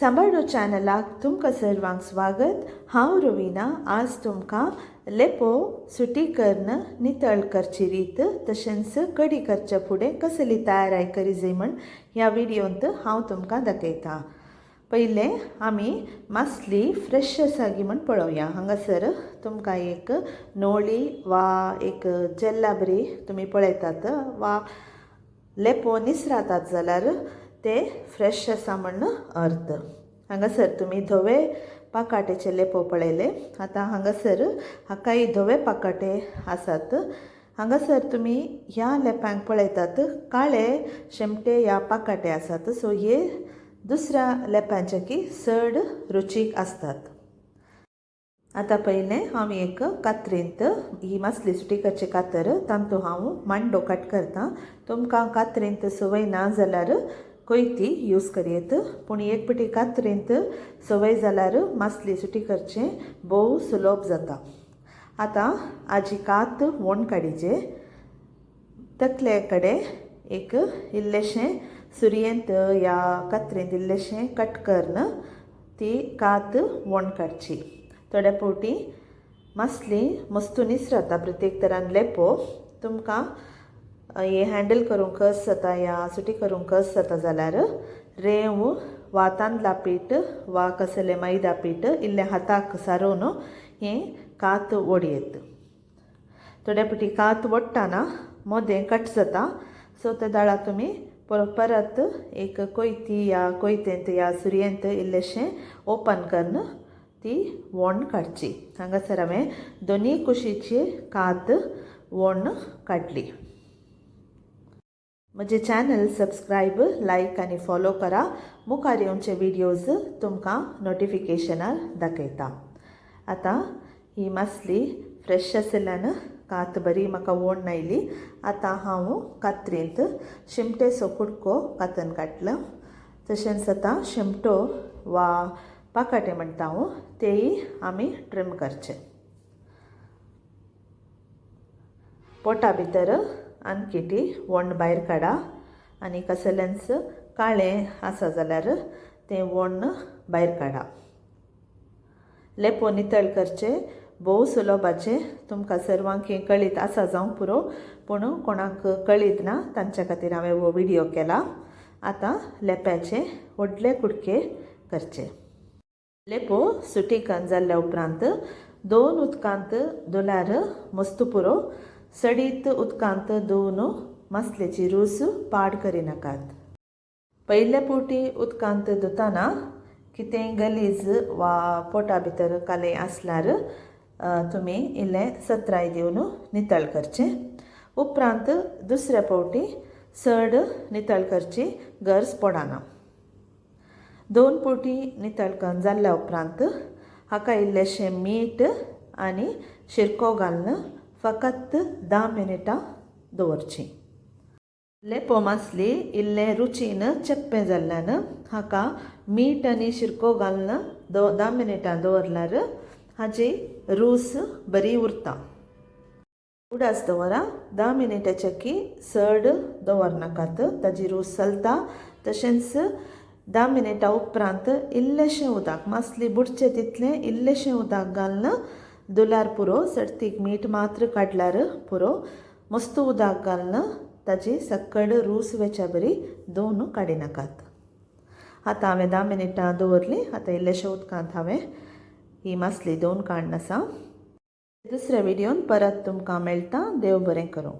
सांबाळो चॅनलाक तुमकां सर्वांक स्वागत। हांव रोविना आज तुमकां लेपो सुटी कर्ण नितळ करची रीत। तशेंच कडी करच्या फुडें कसली तयाराय करी जाय म्हण। ह्या विडियोंत हांव तुमकां दाखयतां पयलें आमी मासली फ्रेश आसा गी म्हण पळोवया। हांगासर तुमकां एक नोळी वा एक जेल्लाबरी तुमी पळयतात वा लेपो निसरातात जाल्यार ते फ्रेश आसा म्हण अर्थ. हांगासर तुमी धवे पाकाटेचे लेपो पळयले आतां हांगासर ही धवे पाकाटे आसात हांगासर तुमी ह्या लेप्यांक पळयतात काळे शेमटे ह्या पाकाटे आसात सो हे दुसऱ्या लेप्यांच्या की चड रुचीक आसतात आतां पयलें हांव एक कात्रेंत ही मासली सुटी करची कातर तांतू हांव मांडो कट करतां. तुमकां कात्रेंत सवय ना जाल्यार कोयती यूज करयेत पूण एक पिटी कात्रेंत सवय जाल्यार मासली सुटी करचें भोव सुलभ जाता आतां हाजी कात वण काडीचे तकले कडेन एक इल्लेशें सुरयेंत या कात्रेंत इल्लेशें कट करन ती कात वण काडची थोड्या फावटी मासली मस्तुनीस रावता प्रत्येक तरान लेपो तुमकां हे हँडल करूंक कस जाता या सुटी करूंक कस जाता जाल्यार रेंव वा तांदळा पीठ वा कसलें मैदा पीठ इल्लें हाताक सारोवन हें कात ओडयेत थोड्या फावटी कात ओडटाना मोदें कट जाता सो त्या दाळा तुमी परत एक कोयती या कोयतेंत या सुरयेंत इल्लेशें ओपन करन ती वोण काडची हांगासर हांवें दोनी कुशीची कात वोण काडली म्हजें चॅनल सबस्क्रायब लायक आनी फॉलो करा। मुखार येवचे विडियोज तुमकां नोटिफिकेशनार दाखयता। आतां ही मासली फ्रेश आसल्यान कात बरी म्हाका ओण आयली आतां हांव कात्रेंत शिमटे सो कुडको कातन काडलां तशेंच आतां शिमटो वा पाकाटे म्हणटा हो, हांव तेय आमी ट्रीम करचे। पोटा भितर आनकिटी वण भायर काडा आनी कसल्यांच काळें आसा जाल्यार तें वण भायर काडा लेपो नितळ करचे भोव सुलभाचे तुमकां सर्वांक हें कळीत आसा जावं पुरो पूण कोणाक कळीत ना तांच्या खातीर हांवें हो विडियो केला. आतां लेप्याचे व्हडले कुडके करचे. लेपो सुटीकन जाल्ल्या उपरांत दोन उदकांत धुल्यार मस्त पुरो सडीत उदकांत धुवन मसलेची रूस पाड करिनाकात पयल्या फावटी उदकांत धुताना कितें गलीज वा पोटा भितर कालें आसल्यार तुमी इल्लें सत्राय दिवन नितळ करचें. उपरांत दुसऱ्या पावटी चड नितळ करची गरज पडना. दोन पोटी नितळकन जाल्ल्या उपरांत हाका इल्लेशें मीठ आनी शिरको घालून फकत धा मिनटां दवरची लेपो मासली इल्लें रुचीन चेप्पें जाल्ल्यान हाका मीठ आनी शिरको घालून दो धा मिनटां दवरल्यार हाजी रूस बरी उरता उडास दवरा धा मिनटाच्या की चड दवरनाकात ताजी रूस चलता तशेंच धा मिनटां उपरांत इल्लेशें उदक मासली बुडचें तितलें इल्लेशें उदक घालून धुल्यार पुरो सर्तीक मीठ मात्र काडल्यार पुरो मस्त उदक घालून ताजी सकड रूस वेच्या बरी दोन काडिनाकात आतां हांवें धा मिनटां दवरलीं आतां इल्लेशें उदकांत हांवें ही मासली दोन काडन आसा दुसऱ्या विडियोन परत तुमकां मेळटा देव बरें करूं